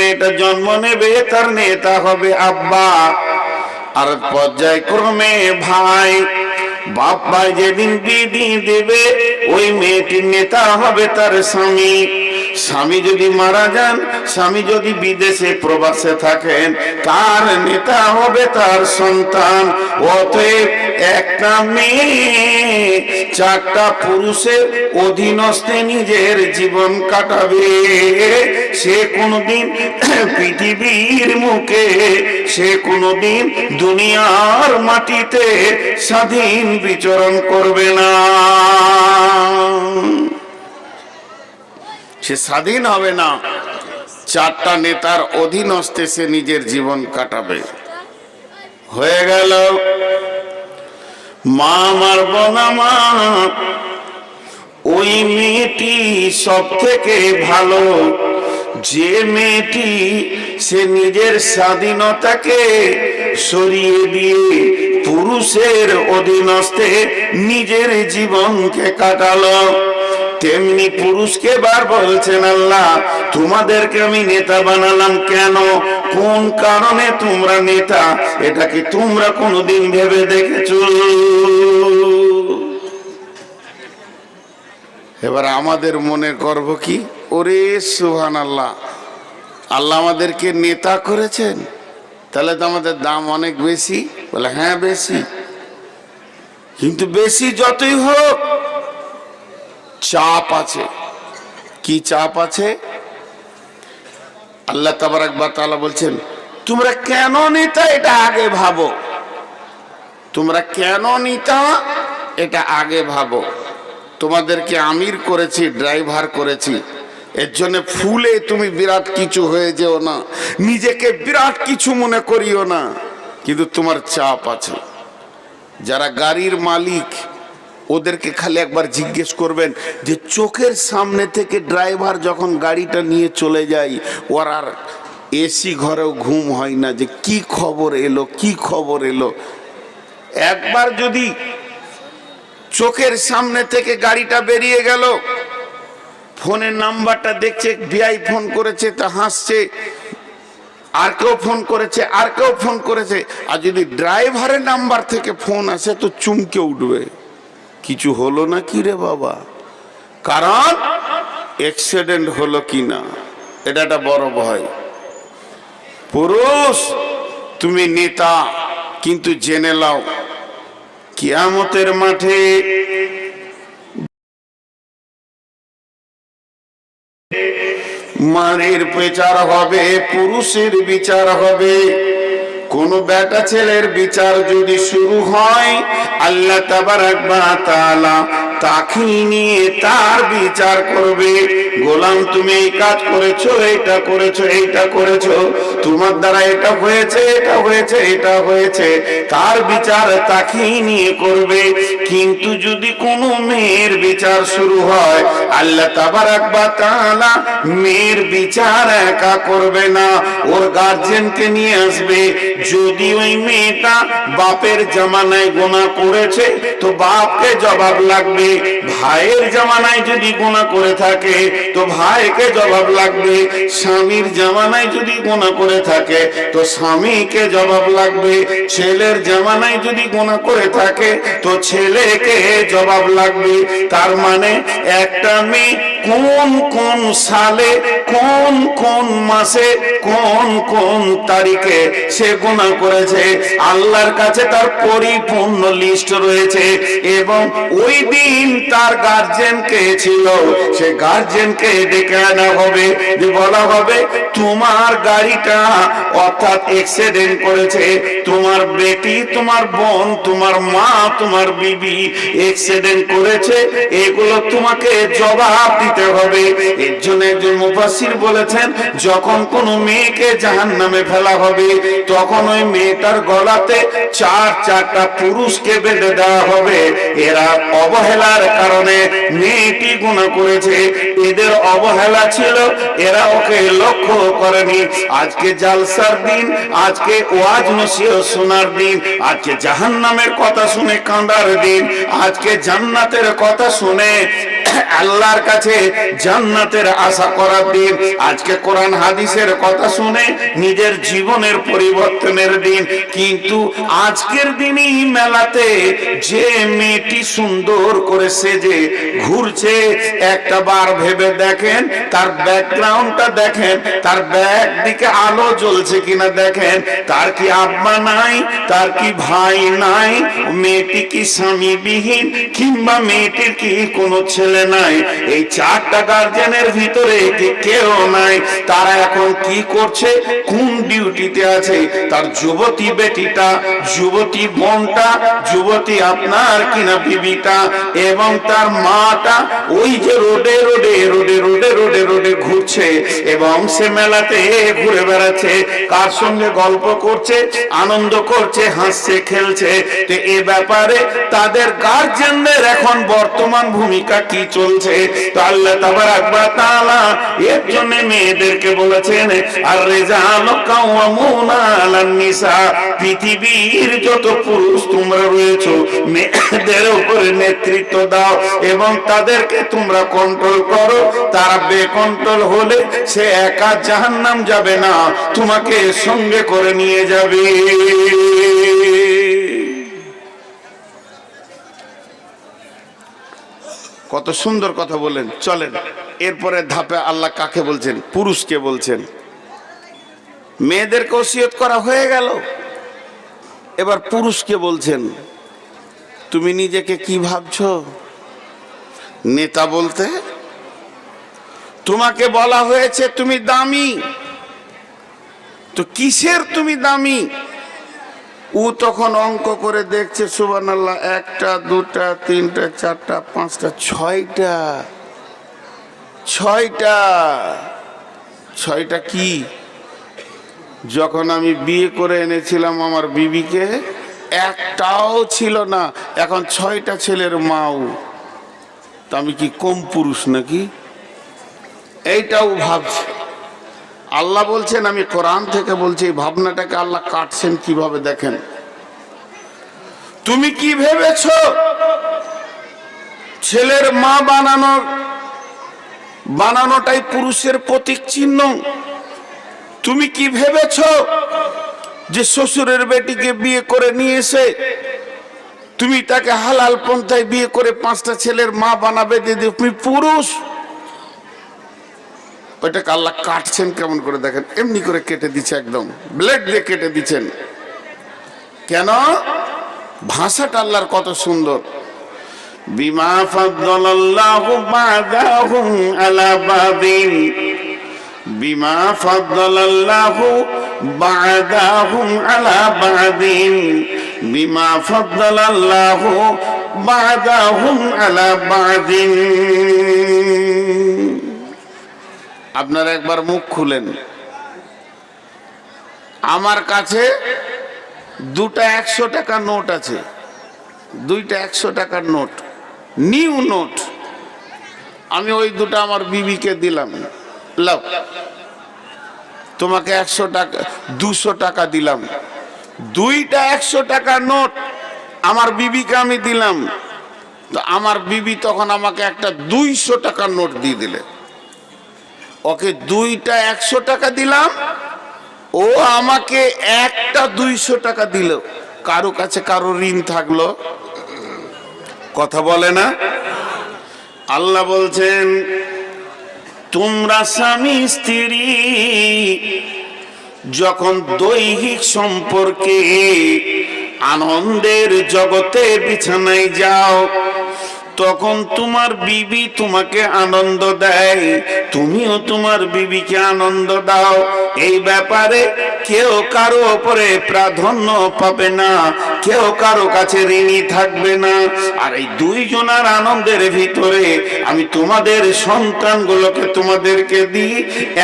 মেয়েটা জন্ম নেবে, তার নেতা হবে আব্বা। আর পর্যায়ক্রমে ভাই, বাপ ভাই যেদিন দিদি দেবে, ওই মেয়েটির নেতা হবে তার স্বামী। স্বামী যদি মারা যান, স্বামী যদি বিদেশে প্রবাসে থাকেন, তার নেতা হবে তার সন্তান। অতএব একটা মেয়ে চারটা পুরুষের অধীনস্থে নিজের জীবন কাটাবে। সে কোনোদিন পৃথিবীর মুখে, সে কোনোদিন দুনিয়ার মাটিতে স্বাধীন বিচরণ করবে না। সে স্বাধীন হবে না। চারটা নেতার অধীনস্থে সে নিজের জীবন কাটাবে। হয়ে গেল। মা না মা। ওই মেয়েটি সব থেকে ভালো। যে মেয়েটি সে নিজের স্বাধীনতাকে সরিয়ে দিয়ে পুরুষের অধীনস্থে নিজের জীবনকে কাটালো। তেমনি পুরুষকে বার বলছেন আল্লাহ, তোমাদেরকে আমি নেতা বানালাম কেন? কোন কারণে তোমরা নেতা? এটা কি তোমরা কোনোদিন ভেবে দেখেছ? এবার আমাদের মনে করব কি? ওরে সুহান আল্লাহ আল্লাহ আমাদেরকে নেতা করেছেন? তাহলে তো আমাদের দাম অনেক বেশি। বলে হ্যাঁ বেশি। কিন্তু বেশি যতই হোক চাপ আছে। কি চাপ আছে? আল্লাহ তাবার একবার তালা বলছেন, তোমরা কেন নিতা এটা আগে ভাবো? তোমরা কেন নিতা এটা আগে ভাবো? তোমাদেরকে আমির করেছি, ড্রাইভার করেছি। এর জন্য ফুলে তুমি বিরাট কিছু হয়ে যেও না। নিজেকে বিরাট কিছু মনে করিও না। কিন্তু তোমার চাপ আছে। যারা গাড়ির মালিক ওদেরকে খালি একবার জিজ্ঞেস করবেন যে চোখের সামনে থেকে ড্রাইভার যখন গাড়িটা নিয়ে চলে যায়, ওর আর এসি ঘরেও ঘুম হয় না যে কি খবর এলো, কি খবর এলো। একবার যদি চোখের সামনে থেকে গাড়িটা বেরিয়ে গেল ফোনের নাম্বারটা দেখছে বিআই ফোন করেছে, তা হাসছে, আর কেউ ফোন করেছে, আর কেউ ফোন করেছে, আর যদি ড্রাইভারের নাম্বার থেকে ফোন আসে, তো চুমকে উঠবে। কিছু হলো না কি রে বাবা? কারণ অ্যাক্সিডেন্ট হলো কি না এটা একটা বড় ভয়। পুরুষ, তুমি নেতা, কিন্তু জেনে লাও কিয়ামতের মাঠে মানের বিচার হবে, পুরুষের বিচার হবে। কোন বেটা ছেলের বিচার যদি শুরু হয়, আল্লাহ তাকে নিয়ে তার বিচার করবে। গোলাম, তুমি এই কাজ করেছ এটা করেছ, এইটা করেছ। তোমার দ্বারা এটা হয়েছে এটা হয়েছে এটা হয়েছে। তার বিচার তাকে নিয়ে করবে। কিন্তু যদি কোনো মেয়ের বিচার শুরু হয়, আল্লাহ তাআলা মেয়ের বিচার একা করবে না। ওর গার্জেনকে নিয়ে আসবে। যদি ওই মেয়েটা বাপের জামানায় গোনা করেছে, তো বাপকে জবাব লাগবে, ভাইয়ের জামানায় যদি গোনা করে থাকে, তো ভাইকে জবাব লাগবে, স্বামীর জামানায় যদি গোনা করে থাকে, তো স্বামীকে জবাব লাগবে, ছেলের জামানায় যদি গোনা করে থাকে, তো ছেলেকে জবাব লাগবে। তার মানে একটা মেয়ে কোন কোন সালে, কোন কোন মাসে, কোন কোন তারিখে সে গুণা করেছে? আল্লাহর কাছে তার পরিপূর্ণ লিস্ট রয়েছে এবং ওই দিন তার গার্জেন কে ছিল। সে গার্জেনকে ডেকে আনা হবে। যে বলা হবে, তোমার গাড়িটা অর্থাৎ এক্সিডেন্ট করেছে। তোমার বেটি, তোমার বোন, তোমার মা, তোমার বিবি এক্সিডেন্ট করেছে। এগুলো তোমাকে জবাব দিতে হবে। এর জন্য একজন মুফাসির বলেছেন, যখন কোন মেয়েকে জাহান নামে ফেলা হবে, তখন ওই মেয়েটার গলাতে চার চারটা পুরুষকে বেঁধে দেওয়া হবে। এরা অবহেলার কারণে মেয়েটি গুণা করেছে। এদের অবহেলা ছিল, এরা ওকে লক্ষ্য করেনি। আজকে জালসার দিন, আজকে ওয়াজ নসিও শোনার দিন, আজকে জাহান্নামের কথা শুনে কাঁদার দিন, আজকে জান্নাতের কথা শুনে আল্লাহর কাছে জান্নাতের আশা করার দিন। আজকে কোরআন হাদিসের কথা শুনে নিজের জীবনের পরিবর্তনের দিন। কিন্তু আজকের দিনই মেলাতে যে মেয়েটি সুন্দর করে সেজে ঘুরছে, একটা বার ভেবে দেখেন, তার ব্যাকগ্রাউন্ডটা দেখেন, তার ব্যাক দিকে আলো জ্বলছে কিনা দেখেন, তার কি আব্বা নাই, তার কি ভাই নাই, মেয়েটি কি স্বামী বিহীন কিংবা মেয়েটির কি কোনো ছেলে নাই। এই চারটা গার্জেনের ভিতরে কেউ নাই। তারা এখন কি করছে? কোন ডিউটিতে আছে? তার যুবতী বেটিটা, যুবতী বোনটা, যুবতী আপনার কিনা বিবিটা এবং তার মাটা ওই যে রোডে রোডে রোডে রোডে রোডে রোডে ঘুরছে এবং সে মেলাতে ঘুরে বেড়াচ্ছে। কার সঙ্গে গল্প করছে, আনন্দ করছে, হাসছে, খেলছে। তো এ ব্যাপারে তাদের গার্জেনদের এখন বর্তমান ভূমিকা কি চলছে। তো আল্লাহ তাবারাক ওয়া এর জন্য মেয়েদেরকে বলেছেন আর রেজাল কাওয়ামুনা পৃথিবীর যত পুরুষ তোমরা রয়েছো, মেয়েদের উপরে নেতৃত্ব দাও এবং তাদেরকে তোমরা কন্ট্রোল করো। তারা বেকন্ট্রোল হলে সে একা জাহান্নাম যাবে না, তোমাকে সঙ্গে করে নিয়ে যাবে। কত সুন্দর কথা বলেন চলেন। এরপরে ধাপে আল্লাহ কাকে বলছেন? পুরুষকে বলছেন। মেয়েদেরকে ওসিয়ত করা হয়ে গেল। এবার পুরুষকে বলছেন, তুমি নিজেকে কি ভাবছ? নেতা বলতে, তোমাকে বলা হয়েছে তুমি দামি। তো কিসের তুমি দামি? ও তখন অঙ্ক করে দেখছে সুবান আল্লাহ একটা, দুটা, তিনটা, চারটা, পাঁচটা, ছয়টা। ছয়টা। ছয়টা কি? যখন আমি বিয়ে করে এনেছিলাম আমার বিবিকে, একটাও ছিল না। এখন ছয়টা ছেলের মাও। তা আমি কি কম পুরুষ নাকি? এইটাও ভাবছে। আল্লাহ বলছেন, আমি কোরআন থেকে বলছি, এই ভাবনাটাকে আল্লাহ কাটছেন কীভাবে দেখেন? তুমি কি ভেবেছ? ছেলের মা বানানোর, বানানোটাই পুরুষের প্রতীক চিহ্ন। তুমি কি ভেবেছ যে শ্বশুরের বেটিকে বিয়ে করে নিয়ে এসে তুমি তাকে হালাল পন্থায় বিয়ে করে পাঁচটা ছেলের মা বানাবে? দিদি তুমি পুরুষ ওইটাকে আল্লাহ কাটছেন কেমন করে দেখেন? এমনি করে কেটে দিচ্ছে একদম। ব্লেড দিয়ে কেটে দিচ্ছেন। কেন? ভাষাটা আল্লাহর কত সুন্দর। বিমা ফাদ্দালাল্লাহু বাদাহুম আলা বাদিন। বিমা ফাদ্দালাল্লাহু বাদাহুম আলা বাদিন। বিমা ফাদ্দালাল্লাহু বাদাহুম আলা বাদিন। আপনারা একবার মুখ খুলেন। আমার কাছে দুটা একশো টাকার নোট আছে। দুইটা একশো টাকার নোট। New note. আমি ওই দুটো আমার বিবিকে দিলাম। লাও। তোমাকে একশো টাকা, দুশো টাকা দিলাম। দুইটা একশো টাকা নোট আমার বিবিকে আমি দিলাম। তো আমার বিবি তখন আমাকে একটা দুইশো টাকার নোট দিয়ে দিলে। ওকে দুইটা একশো টাকা দিলাম। ও আমাকে একটা দুইশো টাকা দিল। কারও কাছে কারও ঋণ থাকল। কথা বলে না। আল্লাহ বলছেন, তোমরা স্বামী, স্ত্রী, যখন দৈহিক সম্পর্কে আনন্দের জগতে বিছানায় যাও তখন তোমার বিবি তোমাকে আনন্দ দেয়। তুমিও তোমার বিবিকে আনন্দ দাও। এই ব্যাপারে কেউ কারও ওপরে প্রাধান্য পাবে না। কেউ কারও কাছে ঋণী থাকবে না। আর এই দুইজনার আনন্দের ভিতরে আমি তোমাদের সন্তানগুলোকে তোমাদেরকে দিই।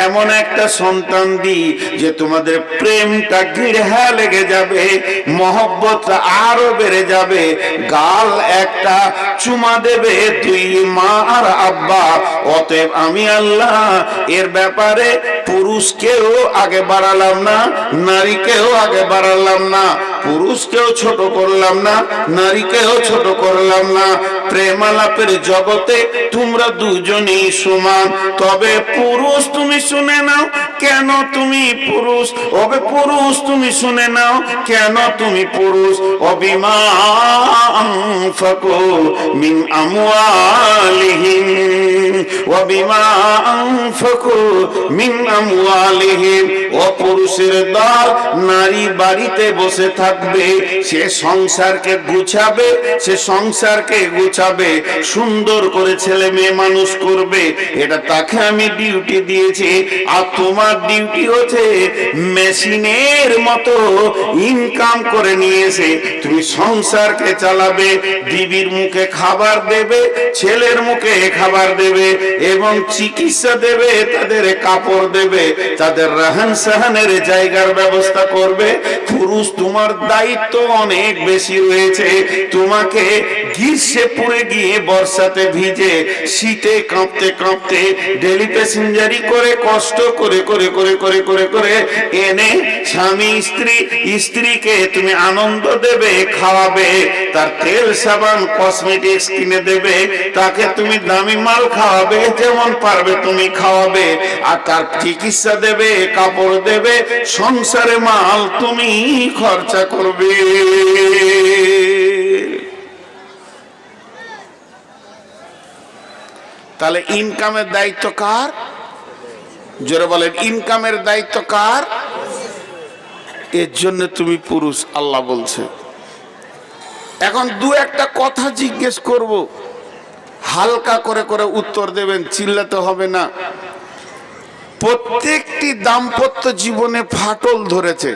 এমন একটা সন্তান দিই যে তোমাদের প্রেমটা গিড়হা লেগে যাবে, মহব্বতটা আরও বেড়ে যাবে। গাল একটা চুমা দেবে তুই মা আর আব্বা। অতএব আমি আল্লাহ এর ব্যাপারে পুরুষকেও আগে বাড়ালাম না, নারীকেও আগে বাড়ালাম না। পুরুষকেও ছোট করলাম না, নারীকেও ছোট করলাম না। প্রেমালাপের জগতে তোমরা দুজনেই সমান। তবে পুরুষ তুমি শুনে নাও, কেন তুমি পুরুষ? ওবে পুরুষ তুমি শুনে নাও, কেন তুমি পুরুষ? অভিমান অবিমা মিন আমওয়ালিহিম। ওবিমা আনফাকু মিন আমওয়ালিহিম। ও পুরুষের দল নারী বাড়িতে বসে থাকবে, সে সংসারকে গুছাবে, সে সংসারকে গুছাবে, সুন্দর করে ছেলে মেয়ে মানুষ করবে। এটা তাকে আমি ডিউটি দিয়েছি, আর তোমার ডিউটি হচ্ছে মেশিনের মতো ইনকাম করে নিয়েছে। তুমি সংসারকে চালাবে বিবির মুখে খাবার দেবে, ছেলের মুখে খাবার দেবে, এবং চিকিৎসা দেবে, তাদের কাপড় দেবে, তাদের রাহান সাহানের জায়গার ব্যবস্থা করবে। পুরুষ তোমার দায়িত্ব অনেক বেশি রয়েছে। তোমাকে গ্রীষ্মে পুড়ে গিয়ে বর্ষাতে ভিজে, শীতে কাঁপতে কাঁপতে ডেলি প্যাসেঞ্জারি করে কষ্ট করে করে করে করে করে করে এনে স্বামী, স্ত্রী, স্ত্রীকে তুমি আনন্দ দেবে, খাওয়াবে, তার তেল, সাবান, কসমেটিক্স কিনে দেবে, তাকে তুমি দামি মাল খাওয়াবে, যেমন পারবে তুমি খাওয়াবে, আর তার চিকিৎসা দেবে, কাপড় দেবে, সংসারে মাল তুমি খরচা করবে? তাহলে ইনকামের দায়িত্ব কার? জোরে বলেন, ইনকামের দায়িত্ব কার? এর জন্য তুমি পুরুষ, আল্লাহ বলছে। এখন দু একটা কথা জিজ্ঞেস করব। হালকা করে করে উত্তর দেবেন, চিল্লাতে হবে না। প্রত্যেকটি দাম্পত্য জীবনে ফাটল ধরেছে।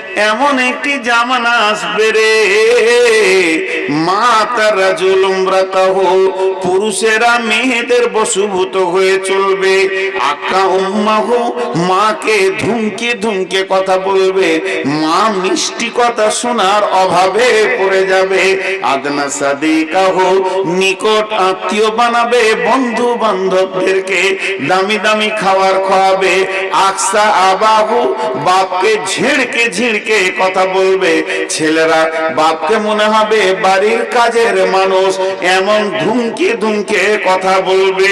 এমন একটি জামানা আসবে রে। মা তার রাজুল উমরাতাহ পুরুষেরা মেয়েদের বশীভূত হয়ে চলবে। আকা উম্মাহ মাকে ধুমকে ধুমকে কথা বলবে। মা মিষ্টি কথা শোনার অভাবে পড়ে যাবে। আদনা সাদিকাহ নিকট আত্মীয় বানাবে বন্ধু বান্ধবদেরকে দামি দামি খাবার খাওয়াবে আকসা আবাহু বাপকে ঝিড়কে ঝিড়কে কথা বলবে, ছেলেরা, বাপকে মনে হবে বাড়ির কাজের মানুষ, এমন ধুমকে ধুমকে কথা বলবে।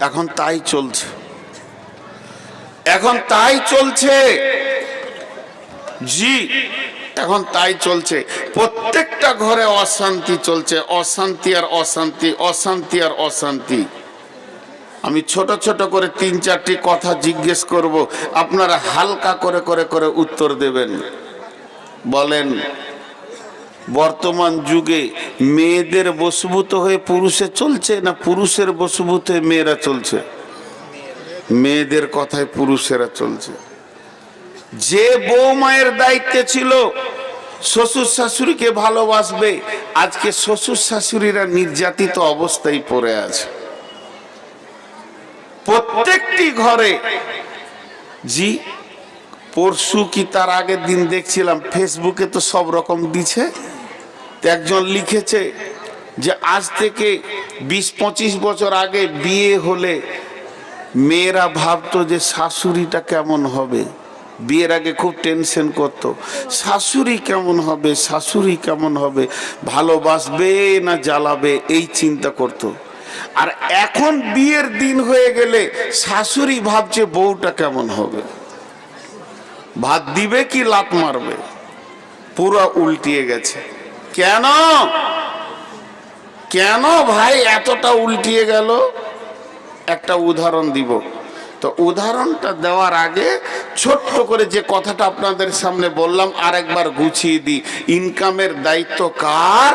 এখন তাই চলছে। এখন তাই চলছে। জি, এখন তাই চলছে। প্রত্যেকটা ঘরে অশান্তি চলছে, অশান্তি আর অশান্তি অশান্তি আর অশান্তি। আমি ছোট ছোট করে তিন চারটি কথা জিজ্ঞেস করব। আপনারা হালকা করে করে করে উত্তর দেবেন। বলেন, বর্তমান যুগে মেয়েদের বশভূত হয়ে পুরুষে চলছে না পুরুষের বশভূত হয়ে মেয়েরা চলছে? মেয়েদের কথায় পুরুষেরা চলছে। যে বউ মায়ের দায়িত্বে ছিল, শ্বশুর শাশুড়িকে ভালোবাসবে। আজকে শ্বশুর শাশুড়িরা নির্যাতিত অবস্থায় পড়ে আছে। প্রত্যেকটি ঘরে। জি, পরশু কি তার আগের দিন দেখছিলাম ফেসবুকে তো সব রকম দিছে। একজন লিখেছে যে, আজ থেকে বিশ পঁচিশ বছর আগে বিয়ে হলে মেয়েরা ভাবতো যে শাশুড়িটা কেমন হবে। বিয়ের আগে খুব টেনশন করত, শাশুড়ি কেমন হবে? শাশুড়ি কেমন হবে? ভালোবাসবে না জ্বালাবে? এই চিন্তা করতো। আর এখন বিয়ের দিন হয়ে গেলে শাশুড়ি ভাবছে বউটা কেমন হবে? ভাত দিবে কি লাত মারবে? পুরো উল্টিয়ে গেছে। কেন? কেন ভাই এতটা উল্টিয়ে গেল? একটা উদাহরণ দিব। তো উদাহরণটা দেওয়ার আগে ছোট্ট করে যে কথাটা আপনাদের সামনে বললাম, আরেকবার গুছিয়ে দিই। ইনকামের দায়িত্ব কার?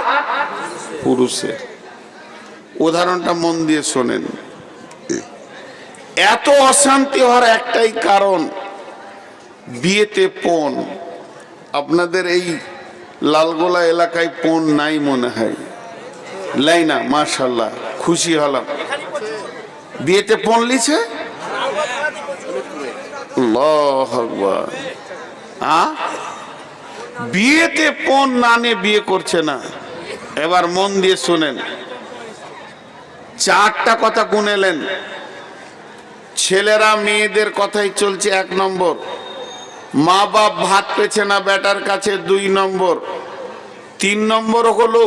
পুরুষের। উদাহরণটা মন দিয়ে শোনেন। এত অশান্তি হওয়ার একটাই কারণ বিয়েতে পণ আপনাদের এই লালগোলা এলাকায় পণ নাই মনে হয়। লাই না মার্শাল্লাহ খুশি হলাম। বিয়েতে পণ লিছে? বিয়েতে পণ না নিয়ে বিয়ে করছে না। এবার মন দিয়ে শুনেন। চারটা কথা গুনেলেন ছেলেরা মেয়েদের কথাই চলছে এক নম্বর। মা বাপ ভাত পেছে না বেটার কাছে দুই নম্বর। তিন নম্বর হলো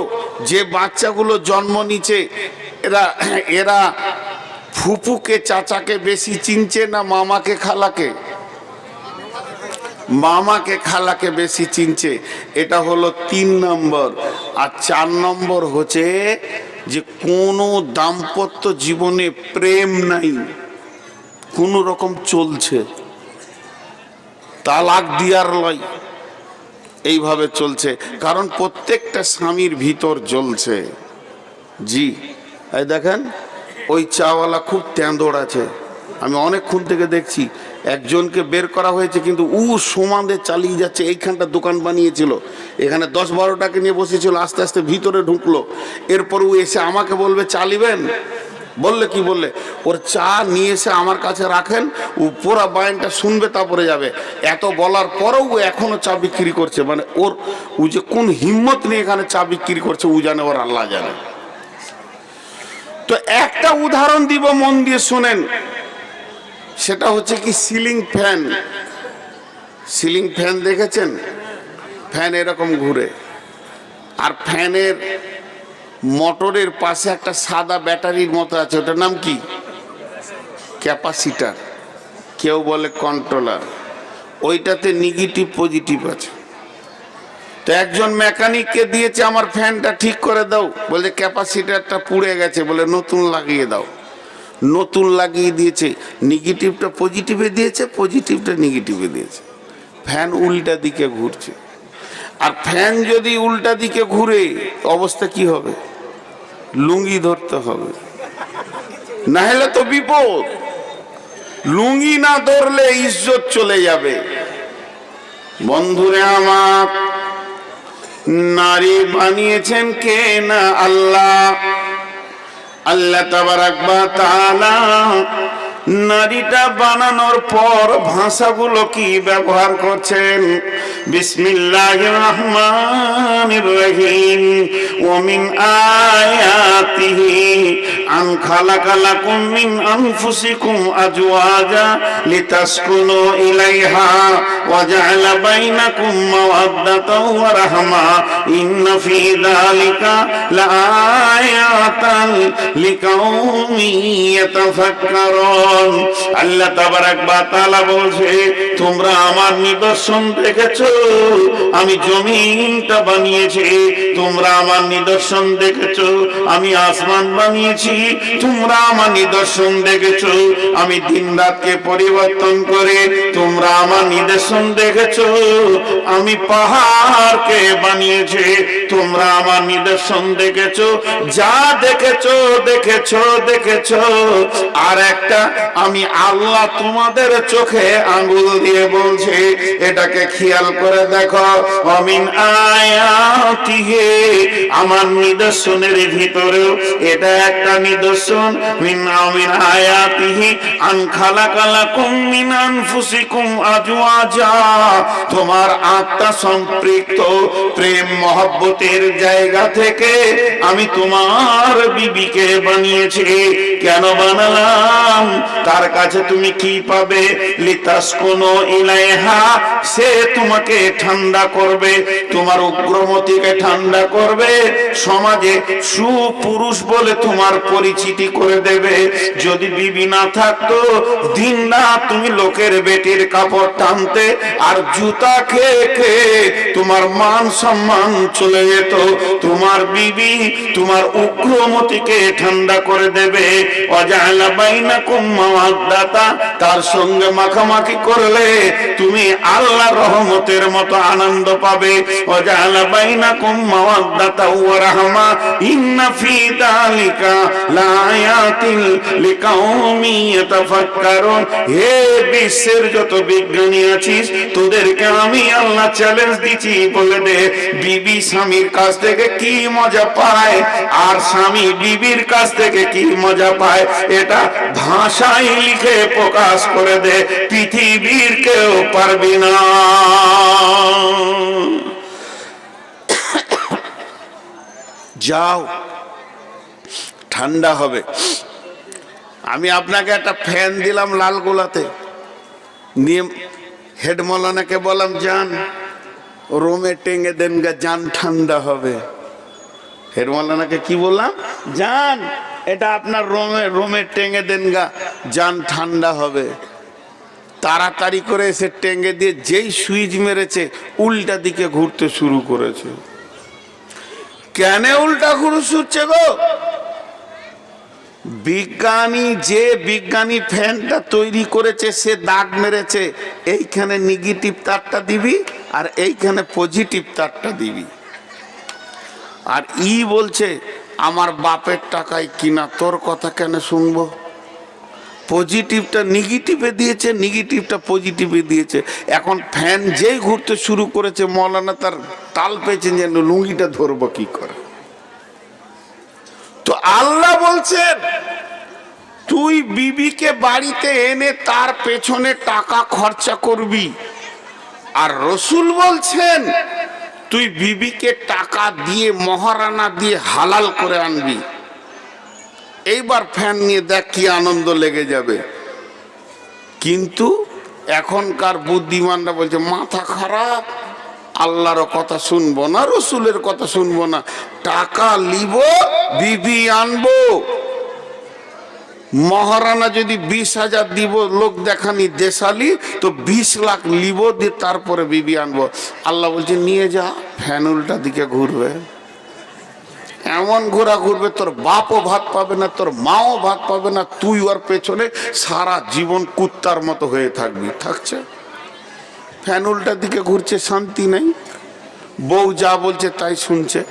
যে বাচ্চাগুলো জন্ম নিচ্ছে এরা এরা ফুপুকে, চাচাকে বেশি চিনছে না মামাকে, খালাকে? মামাকে, খালাকে বেশি চিনছে। এটা হলো তিন নম্বর। আর চার নম্বর হচ্ছে যে কোনো দাম্পত্য জীবনে প্রেম নাই, কোনো রকম চলছে। তালাক দিয়ার লয়, এইভাবে চলছে। কারণ প্রত্যেকটা স্বামীর ভিতর জ্বলছে। জি দেখেন, ওই চাওয়ালা খুব তেঁদোড় আছে। আমি অনেকক্ষণ থেকে দেখছি একজনকে বের করা হয়েছে, কিন্তু উ সমানে চালিয়ে যাচ্ছে, এইখানটা দোকান বানিয়েছিল। এখানে দশ বারোটাকে নিয়ে বসেছিল, আস্তে আস্তে ভিতরে ঢুকলো। এরপর ও এসে আমাকে বলবে, চালিবেন? বললে কি বললে? ওর চা নিয়ে এসে আমার কাছে রাখেন, ও পুরা বায়নটা শুনবে, তারপরে যাবে। এত বলার পরেও ও এখনও চা বিক্রি করছে। মানে ওর, ও যে কোন হিম্মত নিয়ে এখানে চা বিক্রি করছে, ও জানে, ওর আল্লাহ জানে। তো একটা উদাহরণ দিব, মন দিয়ে শুনেন। সেটা হচ্ছে কি সিলিং ফ্যান। সিলিং ফ্যান দেখেছেন? ফ্যান এরকম ঘুরে। আর ফ্যানের মোটরের পাশে একটা সাদা ব্যাটারির মতো আছে, ওটার নাম কি? ক্যাপাসিটার। কেউ বলে কন্ট্রোলার। ওইটাতে নেগেটিভ পজিটিভ আছে। তো একজন মেকানিককে দিয়েছে, আমার ফ্যানটা ঠিক করে দাও। বলে ক্যাপাসিটারটা পুড়ে গেছে। বলে, নতুন লাগিয়ে দাও। নতুন লাগিয়ে দিয়েছে। নেগেটিভটা পজিটিভে দিয়েছে পজিটিভটা নেগেটিভে দিয়েছে। ফ্যান উল্টা দিকে ঘুরছে। আর ফ্যান যদি উল্টা দিকে ঘুরে, অবস্থা কি হবে? লুঙ্গি ধরতে হবে। না হলে তো বিপদ। লুঙ্গি না ধরলে ইজ্জত চলে যাবে। বন্ধুরে আমার, নারী বানিয়েছেন কে না আল্লাহ? আল্লাহ তাবারাক বা নারীটা বানানোর পর ভাষাগুলো কি ব্যবহার করছেন? বিসমিল্লাহির রহমানির রহিম। ওয়া মিন আয়াতিহি আন খালাকা লাকুম মিন আনফুসিকুম আজওয়াজা লিতাসকুনু ইলাইহা ওয়া জাআলা বাইনাকুম মাওয়াদ্দাতাও ওয়া রাহমা। ফি যালিকা ইয়াতাফাক্কারুন। নিদর্শন দেখেছ? আমি জমিনটা বানিয়েছি। তোমরা পরিবর্তন করে তোমরা আমার নিদর্শন দেখেছ। আমি পাহাড়কে বানিয়েছি। তোমরা আমার নিদর্শন দেখেছ। যা দেখেছ দেখেছ দেখেছ। আর একটা আমি আল্লাহ তোমাদের চোখে আঙ্গুল দিয়ে বলছি, এটাকে খেয়াল করে দেখো। অমিন আয়াতিহে, আমার নিদর্শনের ভিতরেও এটা একটা নিদর্শন। মিন আমিন আয়াতিহি, আন মিন তোমার আত্মা সম্পৃক্ত প্রেম মহব্বতের জায়গা থেকে আমি তোমার বিবিকে বানিয়েছি। কেন বানালাম? তার কাছে তুমি কি পাবে? লিতাস কোন ইলাইহা, সে তোমাকে ঠান্ডা করবে, তোমার উগ্রমতিকে ঠান্ডা করবে, সমাজে সুপুরুষ বলে তোমার পরিচিতি করে দেবে। যদি বিবি না থাকতো, দিন না তুমি লোকের বেটির কাপড় টানতে আর জুতা খেয়ে খেয়ে তোমার মান সম্মান চলে যেত। তোমার বিবি তোমার উগ্রমতিকে ঠান্ডা করে দেবে। অজালা বাইনা তার সঙ্গে মাখামাখি করলে তুমি আল্লাহ রহমতের মতো আনন্দ পাবে। বিশ্বের যত বিজ্ঞানী আছিস, তোদেরকে আমি আল্লাহ চ্যালেঞ্জ দিচ্ছি বলে দে, বিবি স্বামীর কাছ থেকে কি মজা পায়? আর স্বামী বিবির কাছ থেকে কি মজা পায়? এটা ভাষায় লিখে প্রকাশ করে দে, পৃথিবীর কেউ পারবি না। যাও, ঠান্ডা হবে। আমি আপনাকে একটা ফ্যান দিলাম লাল গোলাতে নিয়ে হেড মৌলানাকে বললাম যান রোমে টেঙে দেন গা যান ঠান্ডা হবে। হেড মৌলানাকে কি বললাম? যান এটা আপনার রোমে রোমে টেঙে দেন গা, যান ঠান্ডা হবে। তাড়াতাড়ি করে এসে টেঙ্গে দিয়ে যেই সুইচ মেরেছে, উল্টা দিকে ঘুরতে শুরু করেছে। কেন উল্টা ঘুরু ছুটছে গো? বিজ্ঞানী যে বিজ্ঞানী ফ্যানটা তৈরি করেছে, সে দাগ মেরেছে। এইখানে নেগেটিভ তারটা দিবি আর এইখানে পজিটিভ তারটা দিবি। আর ই বলছে আমার বাপের টাকায় কিনা তোর কথা কেন শুনব? পজিটিভটা নেগেটিভে দিয়েছে নেগেটিভটা পজিটিভে দিয়েছে। এখন ফ্যান যেই ঘুরতে শুরু করেছে, মৌলানা তার তাল পেয়েছেন যেন লুঙ্গিটা ধরবো কি করে? তো আল্লাহ বলছেন, তুই বিবিকে বাড়িতে এনে তার পেছনে টাকা খরচা করবি। আর রসুল বলছেন তুই বিবিকে টাকা দিয়ে, মহারানা দিয়ে হালাল করে আনবি। এইবার ফ্যান নিয়ে দেখ কি আনন্দ লেগে যাবে। কিন্তু এখনকার বুদ্ধিমানরা বলছে, মাথা খারাপ, আল্লাহর কথা শুনব না, রসুলের কথা শুনব না, টাকা লিব বিবি আনব। মহারানা যদি বিশ হাজার দিব, লোক দেখানি দেশালি, তো বিশ লাখ লিব, দিয়ে তারপরে বিবি আনব। আল্লাহ বলছে, নিয়ে যা, ফ্যান উল্টা দিকে ঘুরবে। এমন ঘোরা ঘুরবে, তোর বাপও ভাত পাবে না, তোর মাও ভাত পাবে না, তুই ওর পেছনে সারা জীবন কুত্তার মতো হয়ে থাকবি। থাকছে? ফ্যান উল্টা দিকে ঘুরছে, শান্তি নেই। বউ যা বলছে, তাই শুনছে।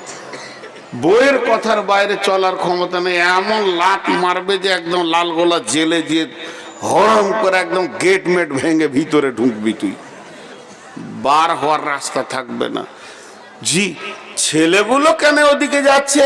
বইয়ের কথার বাইরে চলার ক্ষমতা নেই। এমন লাট মারবে যে একদম লাল গোলা জেলে যে হরম করে একদম গেট মেট ভেঙে ভিতরে ঢুকবি তুই। বার হওয়ার রাস্তা থাকবে না। জি, ছেলেগুলো কেন ওদিকে যাচ্ছে?